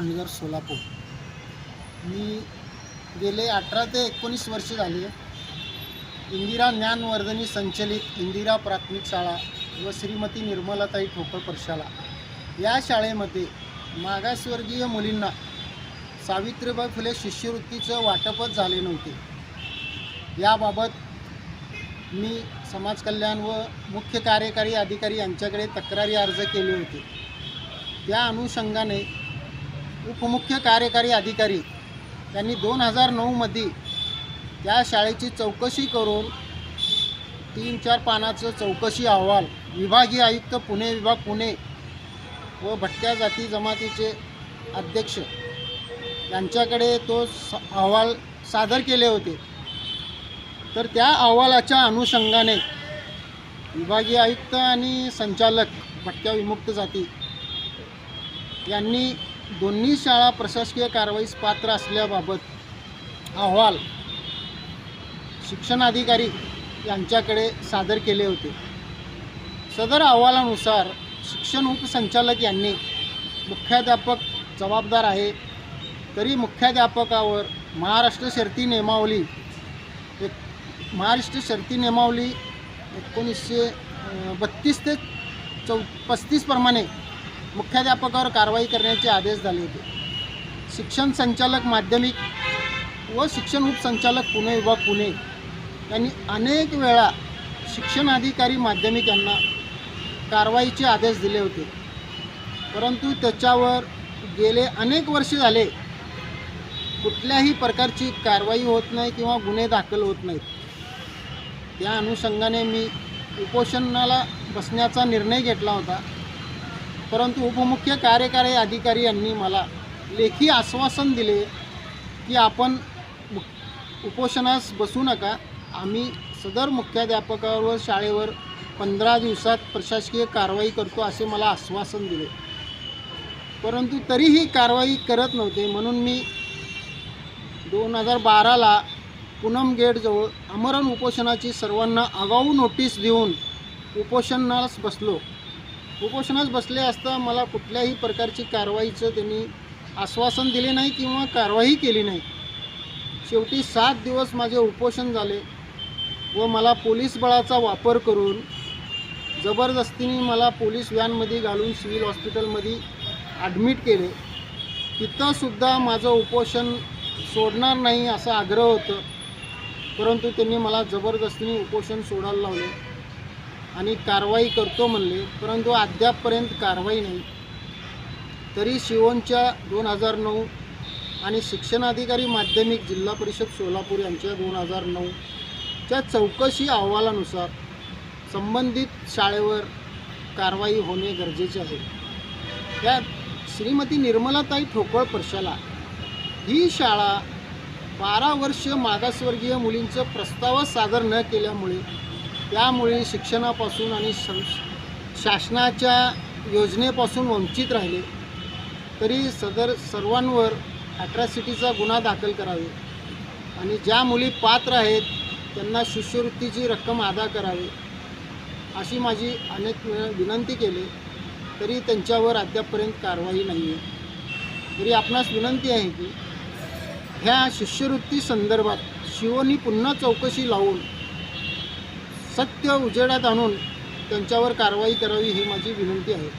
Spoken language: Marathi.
सोलापूर. मी गेले अठरा ते एकोणीस वर्ष झाली. इंदिरा ज्ञानवर्धनी संचलित इंदिरा प्राथमिक शाळा व श्रीमती निर्मलाताई ठोकळ शाळा या शाळेमध्ये मागासवर्गीय मुलींना सावित्रीबाई फुले शिष्यवृत्तीचं वाटपच झाले नव्हते. याबाबत मी समाज कल्याण व मुख्य कार्यकारी अधिकारी यांच्याकडे तक्रारी अर्ज केले होते. त्या अनुषंगाने उपमुख्य कार्यकारी अधिकारी यांनी दोन हजार नऊमध्ये त्या शाळेची चौकशी करून तीन चार पानाचं चौकशी अहवाल विभागीय आयुक्त पुणे विभाग पुणे व भटक्या जाती जमातीचे अध्यक्ष यांच्याकडे तो स अहवाल सादर केले होते. तर त्या अहवालाच्या अनुषंगाने विभागीय आयुक्त आणि संचालक भटक्या विमुक्त जाती यांनी दोन्ही शाळा प्रशासकीय कारवाईस पात्र असल्याबाबत अहवाल शिक्षणाधिकारी यांच्याकडे सादर केले होते. सदर अहवालानुसार शिक्षण उपसंचालक यांनी मुख्याध्यापक जबाबदार आहे तरी मुख्याध्यापकावर महाराष्ट्र शर्ती नियमावली एक महाराष्ट्र शर्ती नियमावली एकोणीसशे बत्तीस ते चौ पस्तीसप्रमाणे मुख्याध्यापकावर कारवाई करण्याचे आदेश झाले होते. शिक्षण संचालक माध्यमिक व शिक्षण उपसंचालक पुणे विभाग पुणे यांनी अनेक वेळा शिक्षणाधिकारी माध्यमिक यांना कारवाईचे आदेश दिले होते. परंतु त्याच्यावर गेले अनेक वर्ष झाले कुठल्याही प्रकारची कारवाई होत नाही किंवा गुन्हे दाखल होत नाहीत. त्या अनुषंगाने मी उपोषणाला बसण्याचा निर्णय घेतला होता. परंतु उपमुख्य कार्यकारी अधिकारी यांनी मला लेखी आश्वासन दिले की आपण मु- उपोषणास बसू नका. आम्ही सदर मुख्याध्यापकावर व शाळेवर पंधरा दिवसात प्रशासकीय कारवाई करतो असे मला आश्वासन दिले. परंतु तरीही कारवाई करत नव्हते. म्हणून मी दोन हजार बाराला पूनम गेटजवळ आमरण उपोषणाची सर्वांना आगाऊ नोटीस देऊन उपोषणास बसलो. उपोषणास बसले असता मला कुठल्याही प्रकारची कारवाईचं त्यांनी आश्वासन दिले नाही किंवा कारवाई केली नाही. शेवटी सात दिवस माझे उपोषण झाले व मला पोलीस बळाचा वापर करून जबरदस्तीने मला पोलीस व्हॅनमध्ये घालून सिव्हिल हॉस्पिटलमध्ये ॲडमिट केले. तिथंसुद्धा माझं उपोषण सोडणार नाही असा आग्रह होतं परंतु त्यांनी मला जबरदस्तीने उपोषण सोडायला लावले. आणि कारवाई करतो म्हणले परंतु अद्यापपर्यंत कारवाई नाही. तरी शिवोनच्या दोन हजार नऊ आणि शिक्षणाधिकारी माध्यमिक जिल्हा परिषद सोलापूर यांच्या दोन हजार नऊच्या चौकशी अहवालानुसार संबंधित शाळेवर कारवाई होणे गरजेचे आहे. त्यात श्रीमती निर्मलाताई ठोकळ पर्शाला ही शाळा बारा वर्ष मागासवर्गीय मुलींचं प्रस्ताव सादर न केल्यामुळे त्यामुळे शिक्षणापासून आणि सं शासनाच्या योजनेपासून वंचित राहिले तरी सदर सर्वांवर ॲट्रॅसिटीचा गुन्हा दाखल करावे आणि ज्या मुली पात्र आहेत त्यांना शिष्यवृत्तीची रक्कम अदा करावी अशी माझी अनेक विनंती केली तरी त्यांच्यावर अद्यापपर्यंत कारवाई नाही आहे तरी आपणास विनंती आहे की ह्या शिष्यवृत्ती संदर्भात शिवनी पुन्हा चौकशी लावून सत्य उजेडात आणून त्यांच्यावर कारवाई करावी ही माझी विनंती आहे.